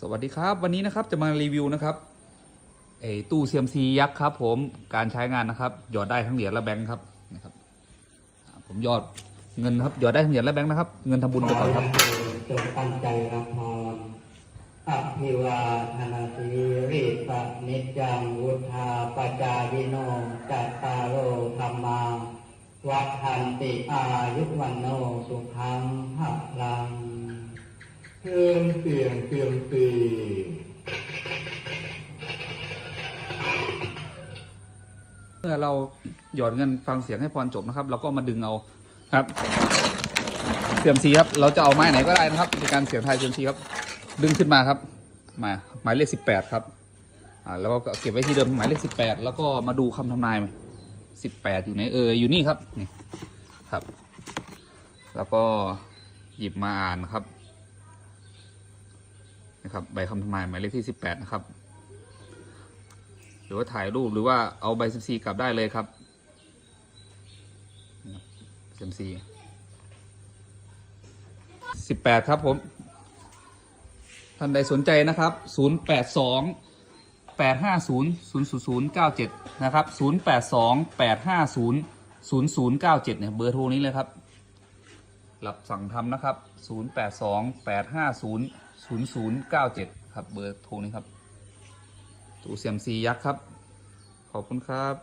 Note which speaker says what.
Speaker 1: สวัสดีครับ วันนี้นะครับจะมารีวิวนะครับไอ้ตู้ CMC ยักษ์ครับ ผมการใช้งานนะครับ หยอดได้ทั้งเหรียญและแบงค์ครับนะครับ ผมหยอดเงินครับหยอดได้ทั้งเหรียญและแบงค์นะครับ เงินทำบุญไปก่อนครับ
Speaker 2: จงตั้งใจรับพรอภิวาทนาสีริปนิจังวุธาปจายิโนจัตตาโอธรรมาวัฏันติอายุวันโนสุขัง เครื่องเสียงเสียงสี
Speaker 1: เมื่อเราหยอดเงินฟังเสียงให้พรจบนะครับ เราก็มาดึงเอาครับเสียมซีครับ เราจะเอาไม้ไหนก็ได้นะครับในการเสียงไทยเสียมซีครับ ดึงขึ้นมาครับมาหมายเลขสิบแปดครับอ่าแล้วก็เก็บไว้ที่เดิมหมายเลขสิบแปดแล้วก็มาดูคำทำนายสิบแปดอยู่ไหนเอออยู่นี่ครับนี่ครับ แล้วก็หยิบมาอ่านครับ ครับ ใบคำทำนายหมายเลขที่สิบแปดนะครับ หรือว่าถ่ายรูปหรือว่าเอาใบสิบสี่กลับได้เลยครับสิบสี่สิบแปดครับผม ท่านใดสนใจนะครับศูนย์แปดสองแปดห้าศูนย์ศูนย์ศูนย์เก้าเจ็ดนะครับศูนย์แปดสองแปดห้าศูนย์ศูนย์ศูนย์เก้าเจ็ดเนี่ยเบอร์โทรนี้เลยครับรับสั่งทำนะครับ 082 850 ศูนย์ศูนย์เก้าเจ็ดครับเบอร์โทรนี้ครับ ตู้เสียมซียักษ์ครับ ขอบคุณครับ